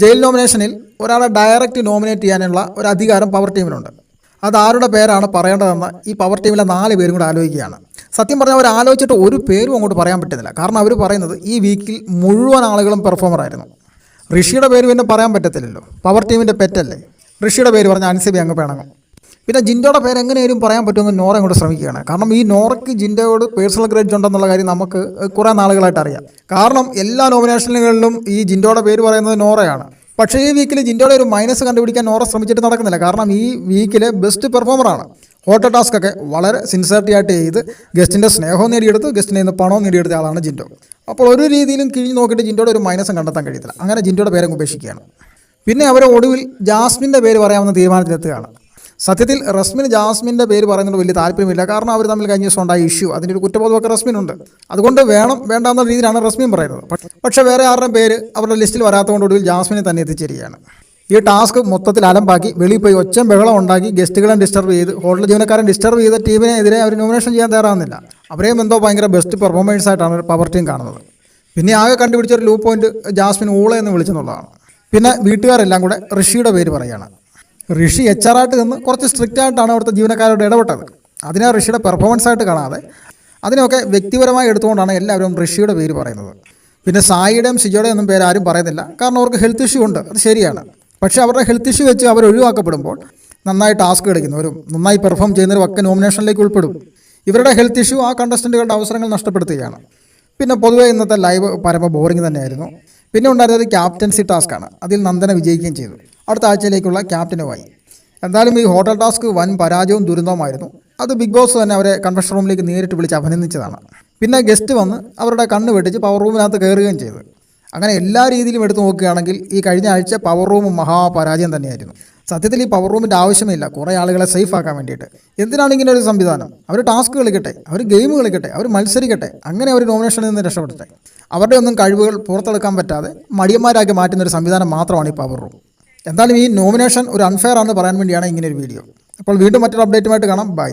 Jail നോമിനേഷനിൽ ഒരാളെ direct nominate ചെയ്യാനുള്ള ഒരു അധികാരം പവർ ടീമിനുണ്ട്. അത് ആരുടെ പേരാണ് പറയേണ്ടതെന്ന് ഈ പവർ ടീമിലെ നാല് പേരും കൂടെ ആലോചിക്കുകയാണ്. സത്യം പറഞ്ഞാൽ അവർ ആലോചിച്ചിട്ട് ഒരു പേരും അങ്ങോട്ട് പറയാൻ പറ്റുന്നില്ല. കാരണം അവർ പറയുന്നത് ഈ വീക്കിൽ മുഴുവൻ ആളുകളും പെർഫോമർ ആയിരുന്നു. ഋഷിയുടെ പേര് പിന്നെ പറയാൻ പറ്റത്തില്ലല്ലോ. പവർ ടീമിന്റെ പെറ്റല്ലേ? ഋഷിയുടെ പേര് പറഞ്ഞാൽ അനുസരി അങ്ങ് പിണങ്ങും. പിന്നെ ജിൻഡോയുടെ പേര് എങ്ങനെയും പറയാൻ പറ്റുമെന്ന് നോറ ഇങ്ങോട്ട് ശ്രമിക്കുകയാണ്. കാരണം ഈ നോറയ്ക്ക് ജിൻഡോയോട് പേഴ്സണൽ ഗ്രേഡ് ഉണ്ടെന്നുള്ള കാര്യം നമുക്ക് കുറേ നാളുകളായിട്ട് അറിയാം. കാരണം എല്ലാ നോമിനേഷനുകളിലും ഈ ജിൻഡോയുടെ പേര് പറയുന്നത് നോറയാണ്. പക്ഷേ ഈ വീക്കിൽ ജിൻഡോയുടെ ഒരു മൈനസ് കണ്ടുപിടിക്കാൻ നോറ ശ്രമിച്ചിട്ട് നടക്കുന്നില്ല. കാരണം ഈ വീക്കിലെ ബെസ്റ്റ് പെർഫോമറാണ് ഹോട്ടൽ ടാസ്ക് ഒക്കെ വളരെ സിൻസിയറിറ്റി ആയിട്ട് ചെയ്ത് ഗസ്റ്റിന്റെ സ്നേഹവും നേടിയെടുത്ത് ഗസ്റ്റിന്റെ നിന്ന് പണവും നേടിയെടുത്ത ആളാണ് ജിൻഡോ. അപ്പോൾ ഒരു രീതിയിലും കിഴിഞ്ഞ് നോക്കിയിട്ട് ജിൻഡോയുടെ ഒരു മൈനസും കണ്ടെത്താൻ കഴിയത്തില്ല. അങ്ങനെ ജിൻഡോയുടെ പേരെ ഉപേക്ഷിക്കുകയാണ്. പിന്നെ അവർ ഒടുവിൽ ജാസ്മിന്റെ പേര് പറയാമെന്ന് തീരുമാനത്തിലെത്തുകയാണ്. സത്യത്തിൽ റസ്മിൻ ജാസ്മിന്റെ പേര് പറയുന്നത് വലിയ താല്പര്യമില്ല. കാരണം അവർ തമ്മിൽ കഴിഞ്ഞ ദിവസം ഉണ്ടായ ഇഷ്യൂ അതിന്റെ ഒരു കുറ്റബോധമൊക്കെ റസ്മിനുണ്ട്. അതുകൊണ്ട് വേണം വേണ്ട എന്ന രീതിയിലാണ് റസ്മിൻ പറയുന്നത്. പക്ഷ- വേറെ ആരുടെ പേര് അവരുടെ ലിസ്റ്റിൽ വരാത്തതുകൊണ്ട് ഒടുവിൽ ജാസ്മിനെ തന്നെ എത്തിച്ചേരുകയാണ്. ഈ ടാസ്ക് മൊത്തത്തിൽ അലമ്പാക്കി വെളിയിൽ പോയി ഒച്ചം ബഹളം ഉണ്ടാക്കി ഗസ്റ്റുകളെ ഡിസ്റ്റർബ് ചെയ്ത് ഹോട്ടൽ ജീവനക്കാരൻ ഡിസ്റ്റർബ് ചെയ്ത ടീമിനെതിരെ അവർ നോമിനേഷൻ ചെയ്യാൻ തയ്യാറാവുന്നില്ല. അവരെയും എന്തോ ഭയങ്കര ബെസ്റ്റ് പെർഫോമൻസ് ആയിട്ടാണ് പവർ ടീം കാണുന്നത്. പിന്നെ ആകെ കണ്ടുപിടിച്ച ഒരു ലൂ പോയിന്റ് ജാസ്മിൻ ഊള എന്ന് വിളിച്ചെന്നുള്ളതാണ്. പിന്നെ വീട്ടുകാരെല്ലാം കൂടെ ഋഷിയുടെ പേര് പറയുകയാണ് ഋഷി എച്ച് ആർ ആയിട്ട് നിന്ന് കുറച്ച് സ്ട്രിക്റ്റ് ആയിട്ടാണ് അവിടുത്തെ ജീവനക്കാരോട് ഇടപെട്ടത്. അതിനെ ഋഷിയുടെ പെർഫോമൻസ് ആയിട്ട് കാണാതെ അതിനൊക്കെ വ്യക്തിപരമായി എടുത്തുകൊണ്ടാണ് എല്ലാവരും ഋഷിയുടെ പേര് പറയുന്നത്. പിന്നെ സായിയുടെയും ഷിജോയുടെയും ഒന്നും പേര് ആരും പറയുന്നില്ല. കാരണം അവർക്ക് ഹെൽത്ത് ഇഷ്യൂ ഉണ്ട്. അത് ശരിയാണ്. പക്ഷേ അവരുടെ ഹെൽത്ത് ഇഷ്യൂ വെച്ച് അവർ ഒഴിവാക്കപ്പെടുമ്പോൾ നന്നായി ടാസ്ക് എടുക്കുന്നവരും നന്നായി പെർഫോം ചെയ്യുന്നവരും ഒക്കെ നോമിനേഷനിലേക്ക് ഉൾപ്പെടും. ഇവരുടെ ഹെൽത്ത് ഇഷ്യൂ ആ കണ്ടസ്റ്റന്റുകളുടെ അവസരങ്ങൾ നഷ്ടപ്പെടുത്തുകയാണ്. പിന്നെ പൊതുവെ ഇന്നത്തെ ലൈവ് പരമ ബോറിംഗ് തന്നെയായിരുന്നു. പിന്നെ ഉണ്ടായിരുന്നത് ക്യാപ്റ്റൻസി ടാസ്ക്കാണ് അതിൽ നന്ദന വിജയിക്കുകയും ചെയ്തു. അടുത്ത ആഴ്ചയിലേക്കുള്ള ക്യാപ്റ്റനുമായി. എന്തായാലും ഈ ഹോട്ടൽ ടാസ്ക് വൻ പരാജയവും ദുരന്തവുമായിരുന്നു അത് ബിഗ് ബോസ് തന്നെ അവരെ കൺവെൻഷൻ റൂമിലേക്ക് നേരിട്ട് വിളിച്ച് അഭിനന്ദിച്ചതാണ്. പിന്നെ ഗസ്റ്റ് വന്ന് അവരുടെ കണ്ണ് വെട്ടിച്ച് പവർ റൂമിനകത്ത് കയറുകയും ചെയ്തു. അങ്ങനെ എല്ലാ രീതിയിലും എടുത്തു നോക്കുകയാണെങ്കിൽ ഈ കഴിഞ്ഞ ആഴ്ച പവർ റൂം മഹാപരാജയം തന്നെയായിരുന്നു. സത്യത്തിൽ ഈ പവർ റൂമിന്റെ ആവശ്യമില്ല. കുറേ ആളുകളെ സേഫ് ആക്കാൻ വേണ്ടിയിട്ട്. എന്തിനാണ് ഇങ്ങനെ ഒരു സംവിധാനം? അവർ ടാസ്ക് കളിക്കട്ടെ അവർ ഗെയിം കളിക്കട്ടെ അവർ മത്സരിക്കട്ടെ അങ്ങനെ അവർ നോമിനേഷനിൽ നിന്ന് രക്ഷപ്പെടട്ടെ. അവരുടെ ഒന്നും കഴിവുകൾ പുറത്തെടുക്കാൻ പറ്റാതെ മടിയന്മാരാക്കി മാറ്റുന്ന ഒരു സംവിധാനം മാത്രമാണ് ഈ പവർ റൂം എന്തായാലും ഈ നോമിനേഷൻ ഒരു അൺഫെയർ ആണെന്ന് പറയാൻ വേണ്ടിയാണ് ഇങ്ങനെ ഒരു വീഡിയോ അപ്പോൾ വീണ്ടും മറ്റൊരു അപ്ഡേറ്റുമായിട്ട് കാണാം. ബൈ